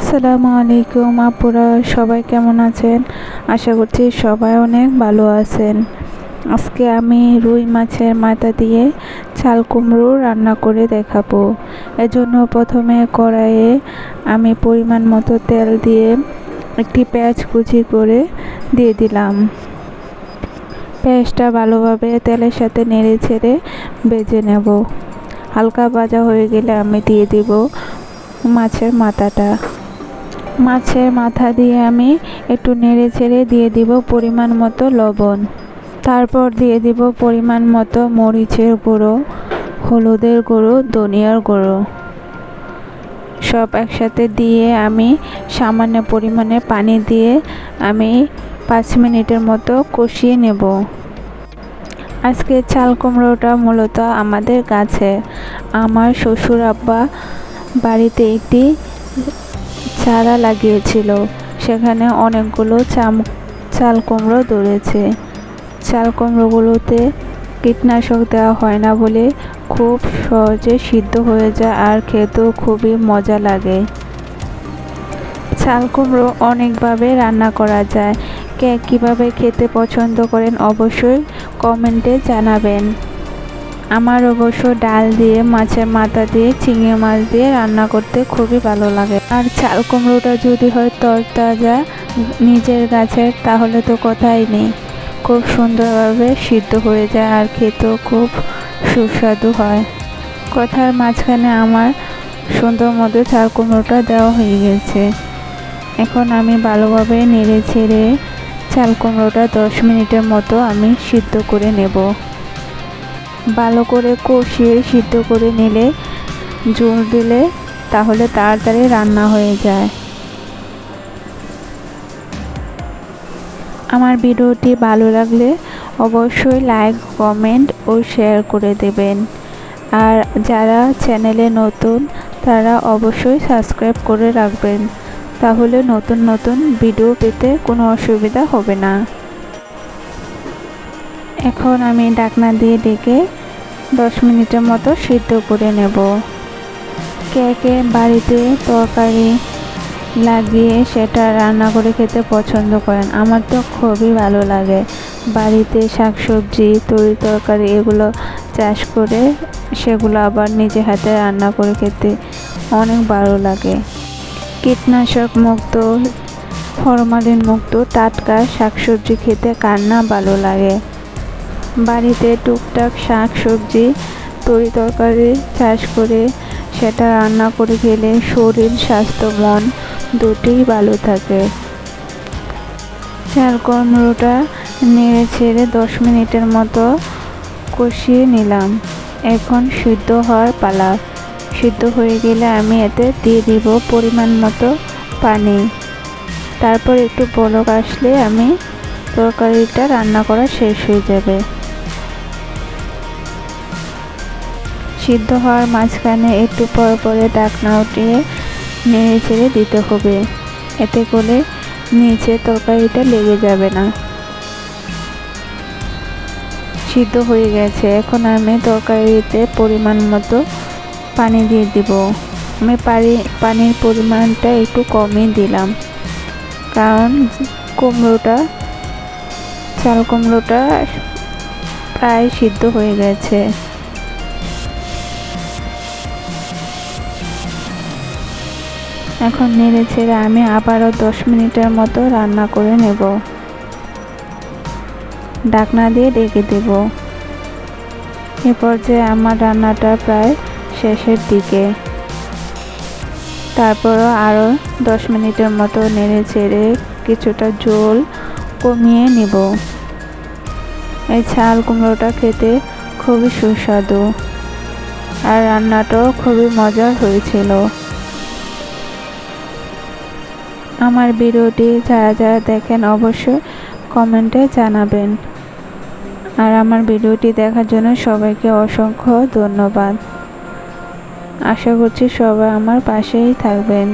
আসসালামু আলাইকুম আপুরা, সবাই কেমন আছেন? আশা করছি সবাই অনেক ভালো আছেন। আজকে আমি রুই মাছের মাথা দিয়ে চাল কুমড়ো রান্না করে দেখাবো। এজন্য প্রথমে কড়াইয়ে আমি পরিমাণ মতো তেল দিয়ে একটি পেঁয়াজ কুচি করে দিয়ে দিলাম। পেঁয়াজটা ভালোভাবে তেলের সাথে নেড়ে ছেড়ে বেজে নেব। হালকা ভাজা হয়ে গেলে আমি দিয়ে দিব মাছের মাথাটা। মাছের মাথা দিয়ে আমি একটু নেড়ে ছেড়ে দিয়ে দিব পরিমাণ মতো লবণ। তারপর দিয়ে দিব পরিমাণ মতো মরিচের গুঁড়ো, হলুদের গুঁড়ো, ধনিয়ার গুঁড়ো। সব একসাথে দিয়ে আমি সামান্য পরিমাণে পানি দিয়ে আমি পাঁচ মিনিটের মতো কষিয়ে নেব। আজকে চাল কুমড়োটা মূলত আমাদের গাছে আমার শ্বশুর আব্বা বাড়িতে একটি চারা লাগিয়েছিল। সেখানে অনেকগুলো চাম চাল কুমড়ো ধরেছে। চাল কুমড়োগুলোতে কীটনাশক দেওয়া হয় না বলে খুব সহজে সিদ্ধ হয়ে যায় আর খেতেও খুবই মজা লাগে। চাল কুমড়ো অনেকভাবে রান্না করা যায়। কে কীভাবে খেতে পছন্দ করেন অবশ্যই কমেন্টে জানাবেন। আমার অবশ্য ডাল দিয়ে, মাছের মাথা দিয়ে, চিংড়ি মাছ দিয়ে রান্না করতে খুবই ভালো লাগে। আর চাল কুমড়োটা যদি হয় তরতাজা নিজের গাছের তাহলে তো কথাই নেই। খুব সুন্দরভাবে সিদ্ধ হয়ে যায় আর খেতেও খুব সুস্বাদু হয়। কথার মাঝখানে আমার সুন্দর মতো চাল কুমড়োটা দেওয়া হয়ে গেছে। এখন আমি ভালোভাবে নেড়ে ছেড়ে চাল কুমড়োটা দশ মিনিটের মতো আমি সিদ্ধ করে নেব। ভালো করে কষিয়ে, সিদ্ধ করে নিলে, জল দিলে তাহলে তাড়াতাড়ি রান্না হয়ে যায়। আমার ভিডিওটি ভালো লাগলে অবশ্যই লাইক, কমেন্ট ও শেয়ার করে দেবেন। আর যারা চ্যানেলে নতুন, তারা অবশ্যই সাবস্ক্রাইব করে রাখবেন। তাহলে নতুন নতুন ভিডিও পেতে কোনো অসুবিধা হবে না। এখন আমি ডাকনা দিয়ে ডেকে দশ মিনিটের মতো সিদ্ধ করে নেব। কে কে বাড়িতে তরকারি লাগিয়ে সেটা রান্না করে খেতে পছন্দ করেন? আমার তো খুবই ভালো লাগে। বাড়িতে শাকসবজি, তরি তরকারি এগুলো চাষ করে সেগুলো আবার নিজে হাতে রান্না করে খেতে অনেক ভালো লাগে। কীটনাশক মুক্ত, ফরমালিন মুক্ত, টাটকা শাকসবজি খেতে কার না ভালো লাগে? বাড়িতে টুকটাক শাক সবজি, তরি তরকারি চাষ করে সেটা রান্না করে খেলে শরীর, স্বাস্থ্য, মন দুটিই ভালো থাকে। চাল কুমড়োটা নেড়ে ছেড়ে দশ মিনিটের মতো কষিয়ে নিলাম। এখন সিদ্ধ হওয়ার পালা। সিদ্ধ হয়ে গেলে আমি এতে দিয়ে দিব পরিমাণ মতো পানি। তারপর একটু বলক আসলে আমি তরকারিটা রান্না করা শেষ হয়ে যাবে। সিদ্ধ হওয়ার মাঝখানে একটু পর পরে ডাকনা উঠিয়ে নেড়ে ছেড়ে দিতে হবে। এতে করে নিচে তরকারিটা লেগে যাবে না। সিদ্ধ হয়ে গেছে। এখন আমি তরকারিতে পরিমাণ মতো পানি দিয়ে দিব। আমি পানি পানির পরিমাণটা একটু কমই দিলাম। কারণ কুমড়োটা, চাল কুমড়োটা প্রায় সিদ্ধ হয়ে গেছে। এখন নেড়ে ছেড়ে আমি আবারও দশ মিনিটের মতো রান্না করে নেব। ডাকনা দিয়ে ডেকে দেব। এ পর্যায়ে আমার রান্নাটা প্রায় শেষের দিকে। তারপরও আরও দশ মিনিটের মতো নেড়ে ছেড়ে কিছুটা জল কমিয়ে নিব। এই ছাল কুমড়োটা খেতে খুবই সুস্বাদু। আর রান্নাটাও খুবই মজার হয়েছিল। আমার ভিডিওটি যারা যারা দেখেন অবশ্যই কমেন্টে জানাবেন। আর আমার ভিডিওটি দেখার জন্য সবাইকে অসংখ্য ধন্যবাদ। আশা করছি সবাই আমার পাশেই থাকবেন।